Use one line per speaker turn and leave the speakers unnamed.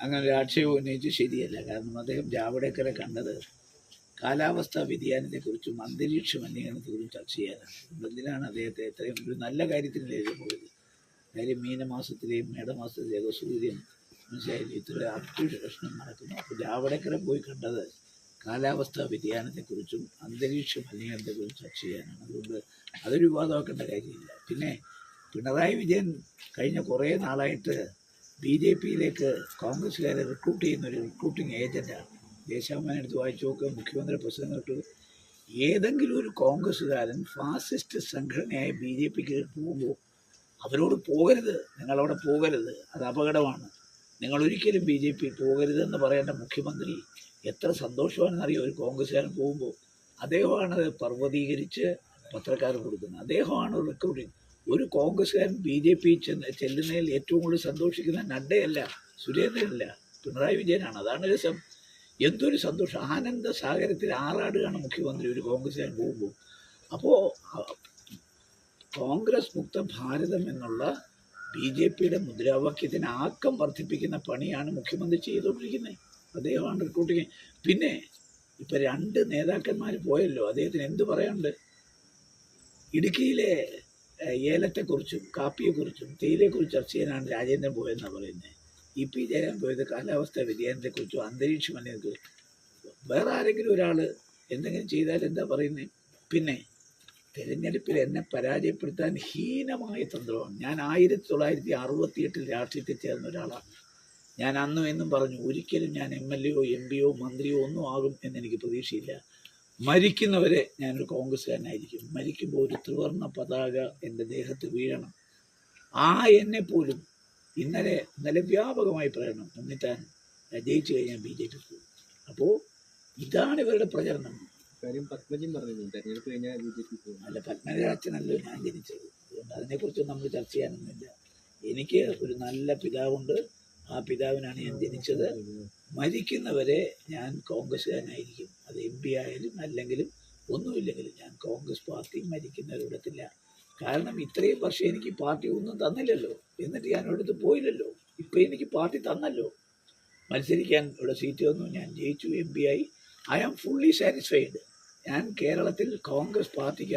അങ്ങനെ ഒരു ആക്ഷേപം ഉന്നയിച്ച് ശരിയല്ല. കാരണം അദ്ദേഹം ജാവഡേക്കറെ കണ്ടത് കാലാവസ്ഥാ വ്യതിയാനത്തെക്കുറിച്ചും അന്തരീക്ഷ മലിനീകരണത്തെക്കുറിച്ചും ചർച്ച ചെയ്യാനാണ്. എന്തിനാണ് അദ്ദേഹത്തെ ഇത്രയും ഒരു നല്ല കാര്യത്തിനല്ലേ പോയത്. കാര്യം മീനമാസത്തിലെയും മേടമാസത്തിലെയൊക്കെ സൂര്യൻ മനസ്സിലായി ഇത്ര അപ്ഡേഷൻ നടക്കുന്നു. അപ്പോൾ ജാവഡേക്കറെ പോയി കണ്ടത് കാലാവസ്ഥാ വ്യതിയാനത്തെക്കുറിച്ചും അന്തരീക്ഷ മലിനീകരണത്തെക്കുറിച്ചും ചർച്ച ചെയ്യാനാണ്. അതുകൊണ്ട് അതൊരു വിവാദമാക്കേണ്ട കാര്യമില്ല. പിന്നെ പിണറായി വിജയൻ കഴിഞ്ഞ കുറേ നാളായിട്ട് ബി ജെ പിയിലേക്ക് കോൺഗ്രസ്സുകാരെ റിക്രൂട്ട് ചെയ്യുന്ന ഒരു റിക്രൂട്ടിംഗ് ഏജന്റാണ് ദേശാഭിമാനം എടുത്ത് വായിച്ചു നോക്കുക മുഖ്യമന്ത്രി പ്രസിഡന്റ് ഏതെങ്കിലും ഒരു കോൺഗ്രസ്സുകാരൻ ഫാസിസ്റ്റ് സംഘടനയായ ബി ജെ പിക്ക് പോകുമ്പോൾ അവരോട് പോകരുത് നിങ്ങളവിടെ പോകരുത് അത് അപകടമാണ്. നിങ്ങൾ ഒരിക്കലും ബി ജെ പി പോകരുതെന്ന് പറയേണ്ട മുഖ്യമന്ത്രി എത്ര സന്തോഷമാണെന്നറിയോ? ഒരു കോൺഗ്രസ്സുകാരൻ പോകുമ്പോൾ അദ്ദേഹമാണ് അത് പർവതീകരിച്ച് പത്രക്കാർ കൊടുക്കുന്നത്. അദ്ദേഹമാണ് റിക്രൂട്ടിങ് ഒരു കോൺഗ്രസ്സുകാരൻ ബി ജെ പി ചെന്ന് ചെല്ലുന്നതിൽ ഏറ്റവും കൂടുതൽ സന്തോഷിക്കുന്ന നഡ്ഡയല്ല സുരേന്ദ്രനല്ല പിണറായി വിജയനാണ്. അതാണ് രസം. എന്തൊരു സന്തോഷം. ആനന്ദ സാഗരത്തിൽ ആറാടുകയാണ് മുഖ്യമന്ത്രി ഒരു കോൺഗ്രസ്സുകാരൻ പോകുമ്പോൾ. അപ്പോൾ കോൺഗ്രസ് മുക്ത ഭാരതം എന്നുള്ള ബി ജെ പിയുടെ മുദ്രാവാക്യത്തിന് ആക്കം വർദ്ധിപ്പിക്കുന്ന പണിയാണ് മുഖ്യമന്ത്രി ചെയ്തുകൊണ്ടിരിക്കുന്നത്. അദ്ദേഹമാണ് റിക്രൂട്ടിങ് പിന്നെ ഇപ്പം രണ്ട് നേതാക്കന്മാർ പോയല്ലോ. അദ്ദേഹത്തിന് എന്ത് പറയാനുണ്ട്? ഇടുക്കിയിലെ ഏലത്തെക്കുറിച്ചും കാപ്പിയെക്കുറിച്ചും തേയിലയെക്കുറിച്ചും ചർച്ച ചെയ്യാനാണ് രാജേന്ദ്രൻ പോയതെന്നാണ് പറയുന്നത് ഇ പി ജയരാൻ പോയത് കാലാവസ്ഥാ വ്യതിയാനത്തെക്കുറിച്ചും അന്തരീക്ഷ മലിനത്തെക്കുറിച്ചും. വേറെ ആരെങ്കിലും ഒരാൾ എന്തെങ്കിലും ചെയ്താൽ എന്താ പറയുന്നത് പിന്നെ തിരഞ്ഞെടുപ്പിൽ എന്നെ പരാജയപ്പെടുത്താൻ ഹീനമായ തന്ത്രമാണ്. ഞാൻ ആയിരത്തി തൊള്ളായിരത്തി അറുപത്തി എട്ടിൽ രാഷ്ട്രീയത്തിൽ ചേർന്ന ഒരാളാണ്. ഞാൻ അന്നും എന്നും പറഞ്ഞു ഒരിക്കലും ഞാൻ എം എൽ എയോ എം പിയോ മന്ത്രിയോ ഒന്നും ആകും എന്നെനിക്ക് പ്രതീക്ഷയില്ല. മരിക്കുന്നവരെ ഞാനൊരു കോൺഗ്രസ്സുകാരനായിരിക്കും. മരിക്കുമ്പോൾ ഒരു ത്രിവർണ പതാക എന്റെ ദേഹത്ത് വീഴണം. ആ എന്നെ പോലും ഇന്നലെ ഇന്നലെ വ്യാപകമായി പറയണം ഉണ്ണിത്താൻ ജയിച്ചു കഴിഞ്ഞാൽ ബി ജെ പി പോകും അപ്പോൾ ഇതാണ് ഇവരുടെ പ്രചരണം.
കാര്യം പത്മജൻ പറഞ്ഞിരുന്നു തെരഞ്ഞെടുപ്പ് കഴിഞ്ഞാൽ ബി ജെ പി പോകും.
അല്ല പത്മരാജനല്ലോ ഞാൻ ജനിച്ചത്. അതുകൊണ്ട് അതിനെക്കുറിച്ച് നമ്മൾ ചർച്ച ചെയ്യാനൊന്നുമില്ല. എനിക്ക് ഒരു നല്ല പിതാവുണ്ട്. ആ പിതാവിനാണ് ഞാൻ ജനിച്ചത്. മരിക്കുന്നവരെ ഞാൻ കോൺഗ്രസ്സുകാരനായിരിക്കും. അത് എം പി ആയാലും അല്ലെങ്കിലും ഒന്നുമില്ലെങ്കിലും ഞാൻ കോൺഗ്രസ് പാർട്ടി മരിക്കുന്നവരിടത്തില്ല കാരണം ഇത്രയും വർഷം എനിക്ക് പാർട്ടി ഒന്നും തന്നില്ലല്ലോ. എന്നിട്ട് ഞാൻ ഒരിടത്ത് പോയില്ലല്ലോ. ഇപ്പം എനിക്ക് പാർട്ടി തന്നല്ലോ. മത്സരിക്കാൻ ഇവിടെ സീറ്റ് തന്നു. ഞാൻ ജയിച്ചു എം പി ആയി ഐ ആം ഫുള്ളി സാറ്റിസ്ഫൈഡ് ഞാൻ കേരളത്തിൽ കോൺഗ്രസ് പാർട്ടിക്ക്